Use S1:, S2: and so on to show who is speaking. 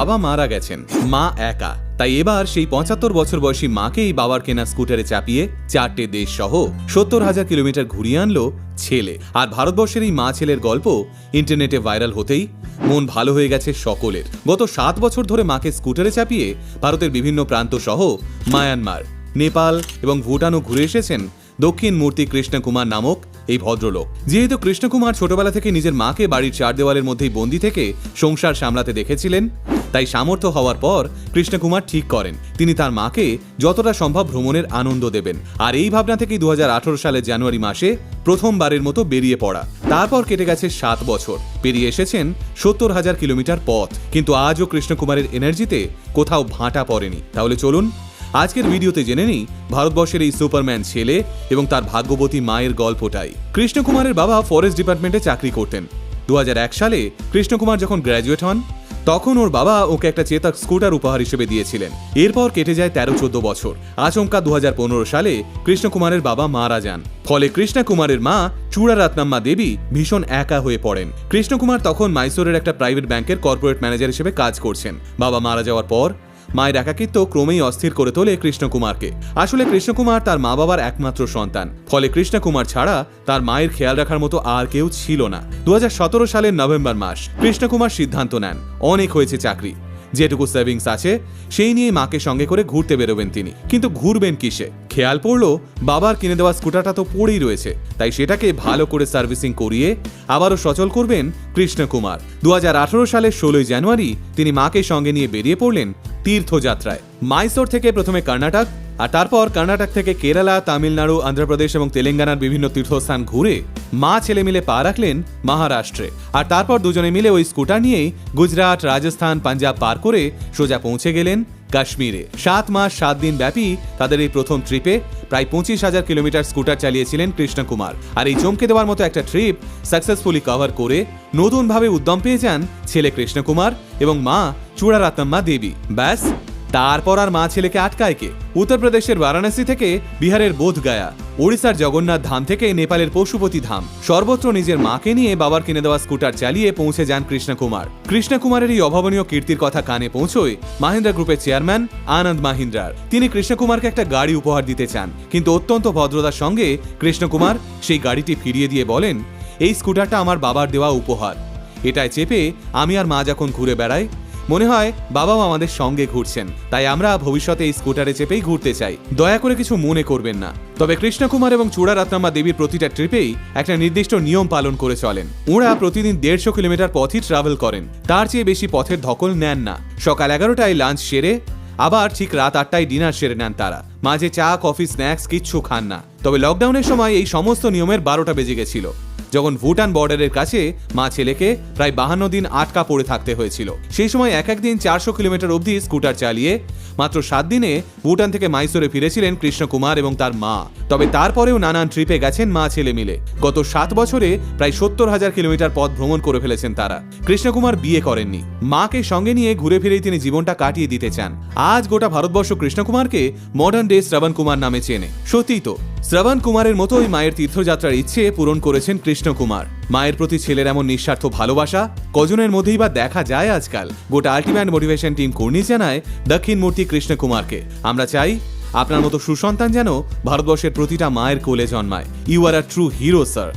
S1: বাবা মারা গেছেন। মা একা। তাই এবার সেই পঁচাত্তর বছর বয়সী মাকেই বাবার কেনা স্কুটারে চাপিয়ে চারটে দেশ সহ সত্তর হাজার কিলোমিটার ঘুরিয়ে আনলো ছেলে। আর ভারতবর্ষের এই মা ছেলের গল্প ইন্টারনেটে ভাইরাল হতেই মন ভালো হয়ে গেছে সকলের। গত সাত বছর ধরে মাকে স্কুটারে চাপিয়ে ভারতের বিভিন্ন প্রান্ত সহ মায়ানমার, নেপাল এবং ভুটানও ঘুরে এসেছেন দক্ষিণ মূর্তি কৃষ্ণকুমার নামক এই ভদ্রলোক। যেহেতু কৃষ্ণকুমার ছোটবেলা থেকে নিজের মাকে বাড়ির চার দেওয়ালের মধ্যেই বন্দি থেকে সংসার সামলাতে দেখেছিলেন তাই সামর্থ্য হওয়ার পর কৃষ্ণকুমার ঠিক করেন। তিনি তার মাকে যতটা সম্ভব ভ্রমণের আনন্দ দেবেন। আর এই ভাবনা থেকেই দু সালের জানুয়ারি মাসে প্রথমবারের মতো বেরিয়ে পড়া। তারপর কেটে গেছে সাত বছর। পেরিয়ে এসেছেন সত্তর হাজার কিলোমিটার পথ। কিন্তু আজও কৃষ্ণকুমারের এনার্জিতে কোথাও ভাঁটা পড়েনি। তাহলে চলুন আজকের ভিডিওতে জেনে নিই ভারতবর্ষের এই সুপারম্যান ছেলে এবং তার ভাগ্যবতী মায়ের গল্পটাই। কৃষ্ণকুমারের বাবা ফরেস্ট ডিপার্টমেন্টে চাকরি করতেন। দু হাজার এক সালে কৃষ্ণকুমার যখন গ্র্যাজুয়েট হন তখন ওর বাবা ওকে একটা চেতক স্কুটার উপহার হিসেবে দিয়েছিলেন। এরপর কেটে যায় তেরো, চোদ্দ বছর। আচমকা দু হাজার পনেরো সালে কৃষ্ণকুমারের বাবা মারা যান। ফলে কৃষ্ণকুমারের মা চূড়া রাতনাম্মা দেবী ভীষণ একা হয়ে পড়েন। কৃষ্ণকুমার তখন মাইসোরের একটা প্রাইভেট ব্যাংকের কর্পোরেট ম্যানেজার হিসেবে কাজ করছেন। বাবা মারা যাওয়ার পর মায়ের একাকিত্ব ক্রমেই অস্থির করে তোলে কৃষ্ণকুমারকে। আসলে কৃষ্ণকুমার তার মা বাবার একমাত্র সন্তান। ফলে কৃষ্ণকুমার ছাড়া তার মায়ের খেয়াল রাখার মতো আর কেউ ছিল না। দুহাজার সতেরো সালের নভেম্বর মাস কৃষ্ণকুমার সিদ্ধান্ত নেন। অনেক হয়েছে চাকরি। যেটুকু সেভিংস আছে, সেই নিয়ে মাকে সঙ্গে করে ঘুরতে বেরোবেন তিনি। কিন্তু ঘুরবেন কিসে? খেয়াল পড়ল, বাবার কিনে দেওয়া স্কুটারটা তো পড়েই রয়েছে। তাই সেটাকে ভালো করে সার্ভিসিং করিয়ে আবারও সচল করবেন কৃষ্ণকুমার। দু হাজার আঠারো সালের ষোলোই জানুয়ারি তিনি মাকে সঙ্গে নিয়ে বেরিয়ে পড়লেন তীর্থযাত্রায়। মাইসোর থেকে প্রথমে কর্ণাটক আর তারপর কর্ণাটক থেকে কেরালা, তামিলনাড়ু, অন্ধ্রপ্রদেশ এবং তেলেঙ্গানার বিভিন্ন তীর্থস্থান ঘুরে মা ছেলে মিলে পা রাখলেন মহারাষ্ট্রে। আর তারপর দুজনে মিলে ওই স্কুটার নিয়েই গুজরাট, রাজস্থান, পাঞ্জাব পার করে সোজা পৌঁছে গেলেন কাশ্মীরে। সাত মাস, সাত দিন ব্যাপী তাদের এই প্রথম ট্রিপে প্রায় পঁচিশ হাজার কিলোমিটার স্কুটার চালিয়েছিলেন কৃষ্ণকুমার আর এই চমকে দেওয়ার মতো একটা ট্রিপ সাকসেসফুলি কভার করে নতুনভাবে উদ্যম পেয়ে যান ছেলে কৃষ্ণকুমার এবং মা চূড়ারাত্মা দেবী। ব্যাস তারপর আর মা ছেলেকে আটকায় কে? উত্তরপ্রদেশের বারাণসী থেকে বিহারের বোধগয়া, ওড়িশার জগন্নাথ ধাম থেকে নেপালের পশুপতি ধাম। সর্বত্র নিজের মাকে নিয়ে বাবার কিনে দেওয়া স্কুটার চালিয়ে পৌঁছে যান কৃষ্ণকুমার। কৃষ্ণকুমারের এই অভাবনীয় কীর্তির কথা কানে পৌঁছয় মাহিন্দ্রা গ্রুপের চেয়ারম্যান আনন্দ মাহিন্দ্রার। তিনি কৃষ্ণকুমারকে একটা গাড়ি উপহার দিতে চান, কিন্তু অত্যন্ত ভদ্রতার সঙ্গে কৃষ্ণকুমার সেই গাড়িটি ফিরিয়ে দিয়ে বলেন, এই স্কুটারটা আমার বাবার দেওয়া উপহার। এটায় চেপে আমি আর মা যখন ঘুরে বেড়াই মনে হয় বাবাও আমাদের সঙ্গে ঘুরছেন, তাই আমরা ভবিষ্যতে এই স্কুটারে চেপেই ঘুরতে চাই। দয়া করে কিছু মনে করবেন না। তবে কৃষ্ণকুমার এবং চূড়া চূড়ারাত্নাম্মা দেবীর প্রতিটা ট্রিপেই একটা নির্দিষ্ট নিয়ম পালন করে চলেন। ওরা প্রতিদিন দেড়শো কিলোমিটার পথই ট্রাভেল করেন। তার চেয়ে বেশি পথের ধকল নেন না। সকাল এগারোটায় লাঞ্চ সেরে, আবার ঠিক রাত আটটায় ডিনার সেরে নেন তারা। মাঝে চা, কফি স্ন্যাক্স কিচ্ছু খান না। তবে লকডাউনের সময় এই সমস্ত নিয়মের বারোটা বেজে গেছিল। যখন ভুটান বর্ডারের কাছে মা ছেলেকে প্রায় বাহান্ন দিন আটকা পড়ে থাকতে হয়েছিল। সেই সময় এক একদিন চারশো কিলোমিটার অবধি স্কুটার চালিয়ে মাত্র সাত দিনে ভুটান থেকে মাইসোরে ফিরেছিলেন কৃষ্ণকুমার এবং তার মা। তবে তারপরেও নানান ট্রিপে গেছেন মা ছেলে মিলে। গত সাত বছরে প্রায় সত্তর হাজার কিলোমিটার পথ ভ্রমণ করে ফেলেছেন তারা। কৃষ্ণকুমার বিয়ে করেননি। মাকে সঙ্গে নিয়ে ঘুরে ফিরেই তিনি জীবনটা কাটিয়ে দিতে চান। আজ গোটা ভারতবর্ষ কৃষ্ণকুমারকে মডার্ন ডে শ্রবণ কুমার নামে চেনে। সত্যিই তো। শ্রবণ কুমারের মতোই মায়ের তীর্থযাত্রার ইচ্ছে পূরণ করেছেন কৃষ্ণ কুমার মায়ের প্রতি ছেলের এমন নিঃস্বার্থ ভালোবাসা কজনের মধ্যেই বা দেখা যায় আজকাল। গোটা আল্টিমেট মোটিভেশন টিম কর্নি জানায় দক্ষিণ মূর্তি কৃষ্ণকুমারকে। আমরা চাই আপনার মতো সুসন্তান যেন ভারতবর্ষের প্রতিটা মায়ের কোলে জন্মায়। You are a true hero sir